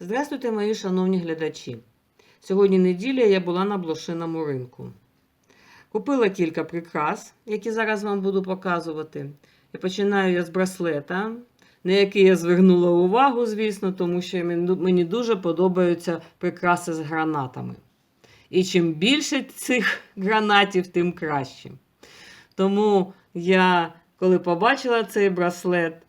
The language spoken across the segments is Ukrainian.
Здравствуйте, мої шановні глядачі. Сьогодні неділя я була на блошиному ринку. Купила кілька прикрас, які зараз вам буду показувати. І починаю я з браслета, на який я звернула увагу, звісно, тому що мені дуже подобаються прикраси з гранатами. І чим більше цих гранатів, тим краще. Тому я, коли побачила цей браслет,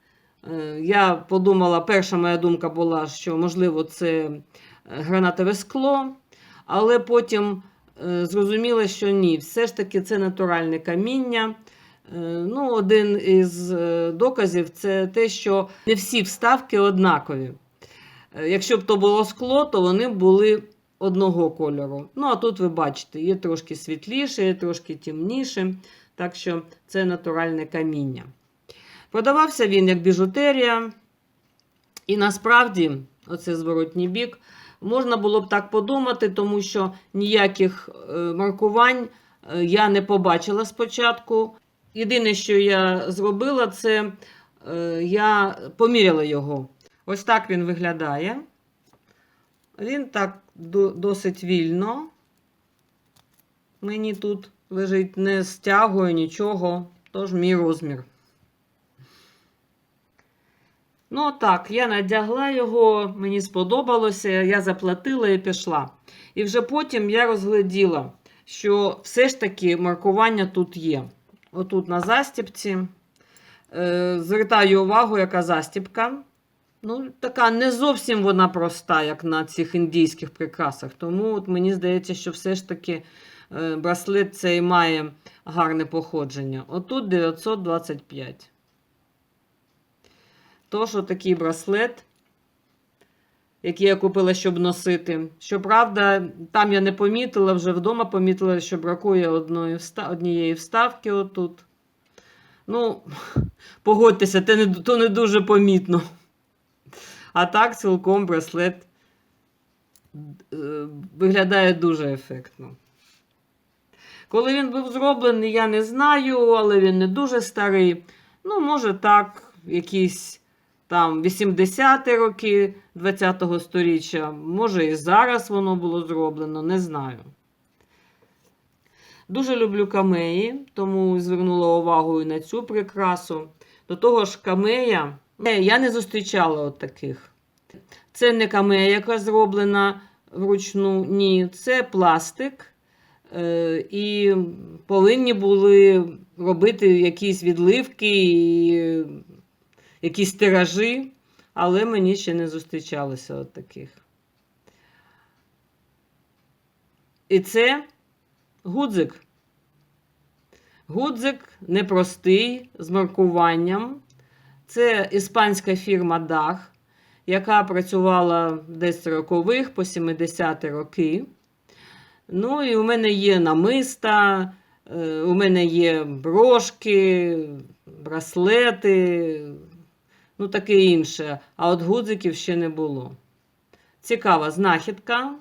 я подумала, перша моя думка була, що можливо це е, гранатове скло, але потім е, зрозуміла, що ні, все ж таки це натуральне каміння. Е, Ну, один із е, доказів це те, що не всі вставки однакові. Е, Якщо б то було скло, то вони були одного кольору. Ну, а тут ви бачите, є трошки світліше, є трошки темніше. Так що це натуральне каміння. Продавався він як біжутерія. І насправді, оце зворотній бік, можна було б так подумати, тому що ніяких е, маркувань е, я не побачила спочатку. Єдине, що я зробила, це е, я поміряла його. Ось так він виглядає. Він так досить вільно. Мені тут лежить, не стягує нічого, тож мій розмір. Ну, так, я надягла його, мені сподобалося, я заплатила і пішла. І вже потім я розгляділа, що все ж таки маркування тут є. Отут на застіпці. Е, звертаю увагу, яка застіпка. Ну, така не зовсім вона проста, як на цих індійських прикрасах. Тому от мені здається, що все ж таки е, браслет цей має гарне походження. Отут 925. Тож отакий браслет, який я купила, щоб носити. Щоправда, там я не помітила, вже вдома помітила, що бракує однієї вставки отут. Ну, погодьтеся, це не, то не дуже помітно. А так, цілком браслет е, виглядає дуже ефектно. Коли він був зроблений, я не знаю, але він не дуже старий. Ну, може, так, якісь там 80-ті роки 20-го сторіччя, може і зараз воно було зроблено, не знаю. Дуже люблю камеї, тому звернула увагу і на цю прикрасу. До того ж, камея, я не зустрічала от таких. Це не камея, яка зроблена вручну, ні, це пластик. Е, І повинні були робити якісь відливки і якісь тиражі, але мені ще не зустрічалося от таких. І це гудзик. Гудзик непростий, з маркуванням. Це іспанська фірма DAG, яка працювала десь з рокових по 70-ті роки. Ну, і у мене є намиста, е, у мене є брошки, браслети, ну таке інше. А от гудзиків ще не було. Цікава знахідка.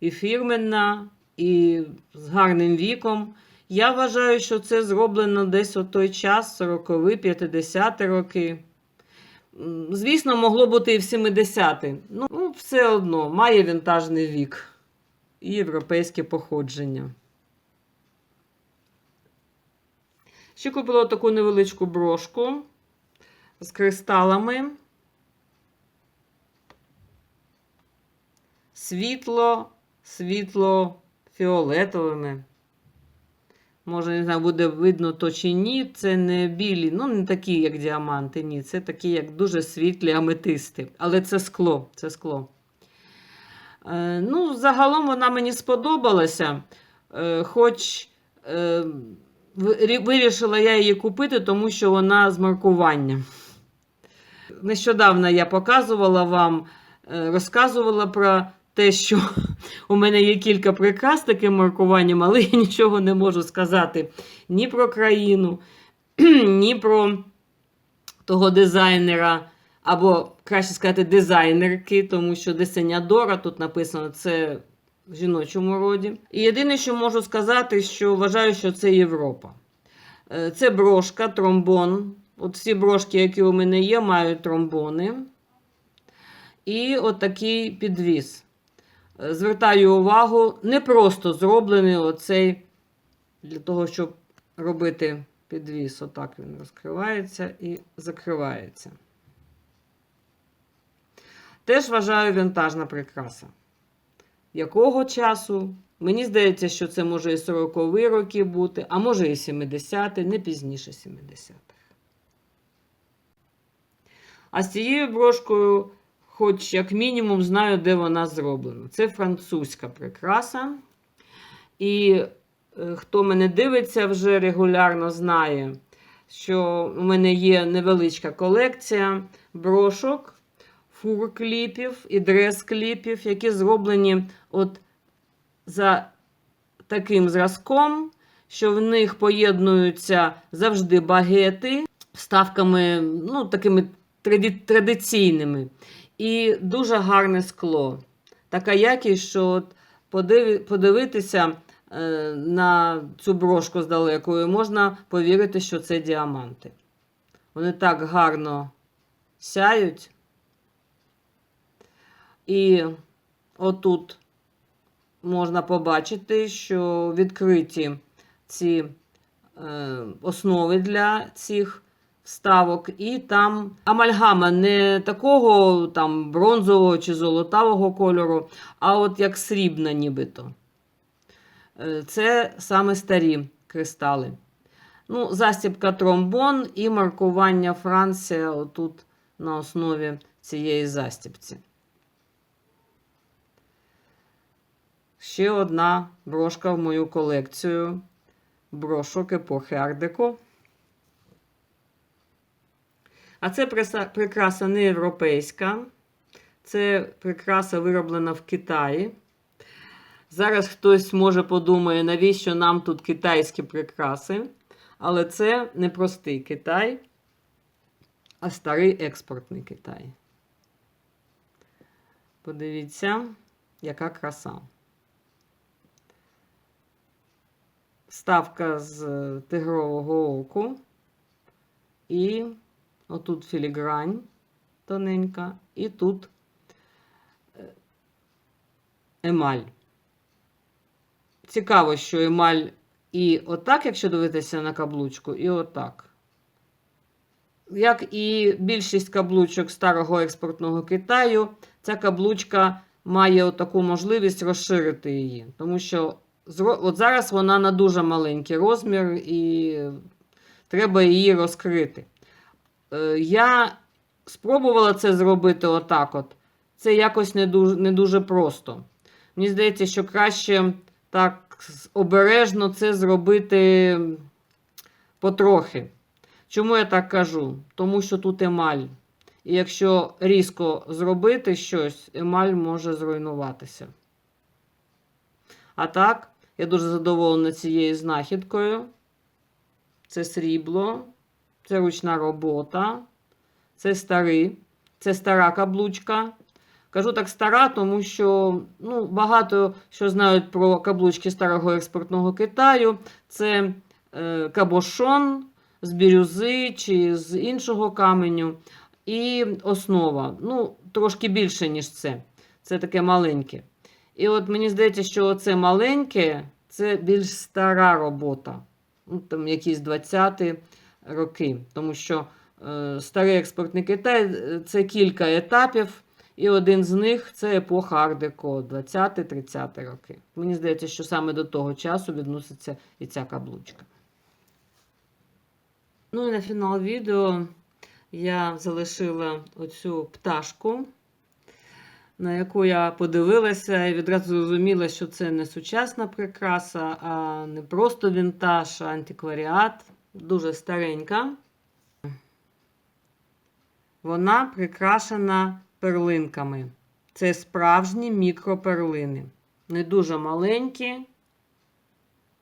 І фірменна, і з гарним віком. Я вважаю, що це зроблено десь у той час, 40-ті, 50-ті роки. Звісно, могло бути і в 70-ті. Ну, ну, все одно, має вінтажний вік і європейське походження. Ще купила таку невеличку брошку з кристалами. Світло, світло фіолетовими. Може, не знаю, буде видно то чи ні. Це не білі, ну не такі, як діаманти, ні. Це такі, як дуже світлі аметисти. Але це скло. Це скло. Е, ну, загалом вона мені сподобалася. Е, хоч е, вирішила я її купити, тому що вона з маркуванням. Нещодавно я показувала вам, е, розказувала про те, що у мене є кілька прикрас таким маркуванням, але я нічого не можу сказати ні про країну, ні про того дизайнера, або краще сказати, дизайнерки, тому що Десенядора тут написано це в жіночому роді. І єдине, що можу сказати, що вважаю, що це Європа. Е, Це брошка, тромбон. От всі брошки, які у мене є, мають тромбони. і отакий підвіс. Звертаю увагу, не просто зроблений оцей для того, щоб робити підвіс. Отак він розкривається і закривається. Теж вважаю вінтажна прикраса. Якого часу? Мені здається, що це може і 40-ві роки бути, а може і 70-ті, не пізніше 70-х. А з цією брошкою, хоч як мінімум, знаю, де вона зроблена. Це французька прикраса. І е, хто мене дивиться вже регулярно, знає, що у мене є невеличка колекція брошок, фур-кліпів і дрес-кліпів, які зроблені от за таким зразком, що в них поєднуються завжди багети вставками, ну, такими традиційними. І дуже гарне скло. Така якість, що от подиви- подивитися е, на цю брошку здалеку, і можна повірити, що це діаманти. Вони так гарно сяють. І отут можна побачити, що відкриті ці е, основи для цих вставок, і там амальгама не такого там бронзового чи золотавого кольору, а от як срібна нібито. Е, Це саме старі кристали. Ну, Застібка тромбон і маркування Франція отут на основі цієї застібці. Ще одна брошка в мою колекцію брошок епохи Ардеко. А це прикраса не європейська. Це прикраса вироблена в Китаї. Зараз хтось може подумає, навіщо нам тут китайські прикраси. Але це не простий Китай, а старий експортний Китай. Подивіться, яка краса. Ставка з е, тигрового оку. І отут філігрань тоненька, і тут е, емаль. Цікаво, що емаль і отак, якщо дивитися на каблучку, і отак. Як і більшість каблучок старого експортного Китаю, ця каблучка має таку можливість розширити її. Тому що от зараз вона на дуже маленький розмір і треба її розкрити. Е, Я спробувала це зробити отак. от. Це якось не дуже, не дуже просто. Мені здається, що краще так обережно це зробити потрохи. Чому я так кажу? Тому що тут емаль. І якщо різко зробити щось, емаль може зруйнуватися. А так, я дуже задоволена цією знахідкою. Це срібло, це ручна робота, це старий, це стара каблучка. Кажу так стара, тому що ну, багато що знають про каблучки старого експортного Китаю. Це е, кабошон з бірюзи чи з іншого каменю. І основа. Ну, трошки більше, ніж це. Це таке маленьке. І от мені здається, що це маленьке це більш стара робота. Ну, там якісь 20-ті роки. Тому що е, старий експортний Китай е, це кілька етапів. І один з них це епоха Ардеко, 20-30 роки. Мені здається, що саме до того часу відноситься і ця каблучка. Ну і на фінал відео я залишила оцю пташку, на яку я подивилася і відразу зрозуміла, що це не сучасна прикраса, а не просто вінтаж, а антикваріат. Дуже старенька. Вона прикрашена перлинками. Це справжні мікроперлини. Не дуже маленькі,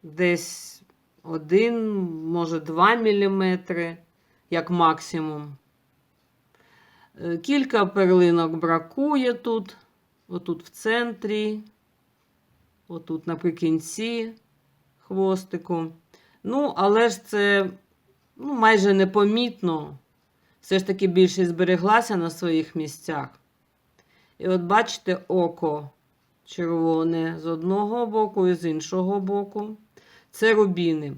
десь 1, може 2 мм, як максимум. Е, Кілька перлинок бракує тут, отут в центрі, отут наприкінці хвостику. Ну, але ж це ну, майже непомітно все ж таки більшість збереглася на своїх місцях. І от бачите око червоне з одного боку і з іншого боку. Це рубіни.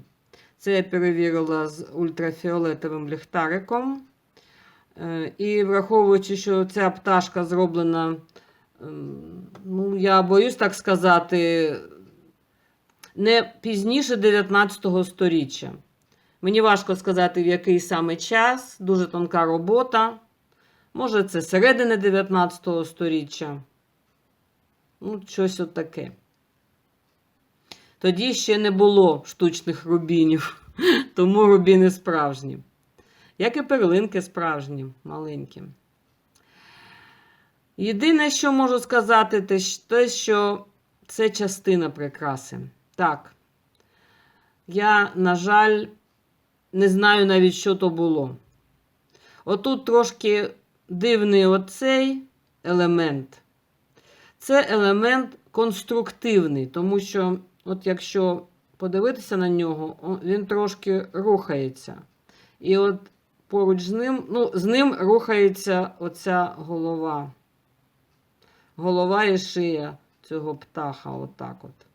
Це я перевірила з ультрафіолетовим ліхтариком. Е, І враховуючи, що ця пташка зроблена, ем, ну, я боюсь так сказати, не пізніше 19 століття. Мені важко сказати, в який саме час, дуже тонка робота. Може, це середини 19 століття. Ну, щось от таке. Тоді ще не було штучних рубінів, тому рубіни справжні. Як і перлинки справжні, маленькі. Єдине, що можу сказати, те, що це частина прикраси. Так. Я, на жаль, не знаю навіть, що то було. Отут трошки дивний оцей елемент. Це елемент конструктивний, тому що, от якщо подивитися на нього, він трошки рухається. І от поруч з ним, ну, з ним рухається оця голова. Голова і шия цього птаха, отак от.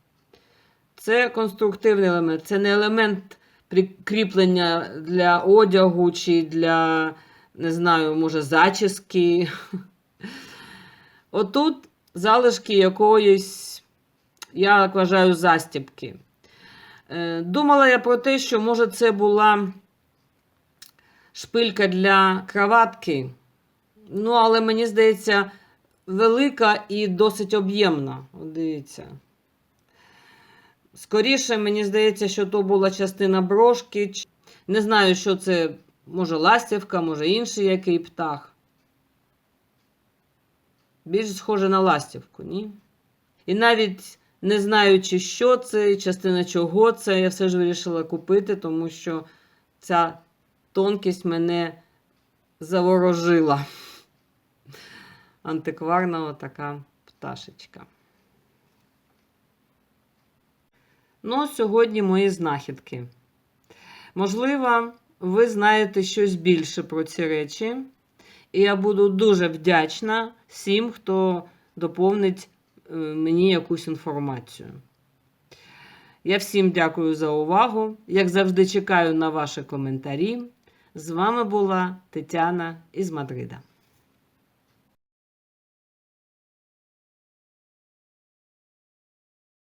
Це конструктивний елемент, це не елемент прикріплення для одягу чи для, не знаю, може, зачіски. Отут залишки якоїсь, я вважаю, застібки. Е, Думала я про те, що, може, це була шпилька для краватки. Ну, але мені здається, велика і досить об'ємна. Дивіться. Скоріше, мені здається, що то була частина брошки. Не знаю, що це, може, ластівка, може інший який птах. Більш схоже на ластівку, ні? І навіть не знаючи, що це, частина чого це, я все ж вирішила купити, тому що ця тонкість мене заворожила. Антикварна така пташечка. Ну, сьогодні мої знахідки. Можливо, ви знаєте щось більше про ці речі, і я буду дуже вдячна всім, хто доповнить е, мені якусь інформацію. Я всім дякую за увагу. Як завжди, чекаю на ваші коментарі. З вами була Тетяна із Мадрида.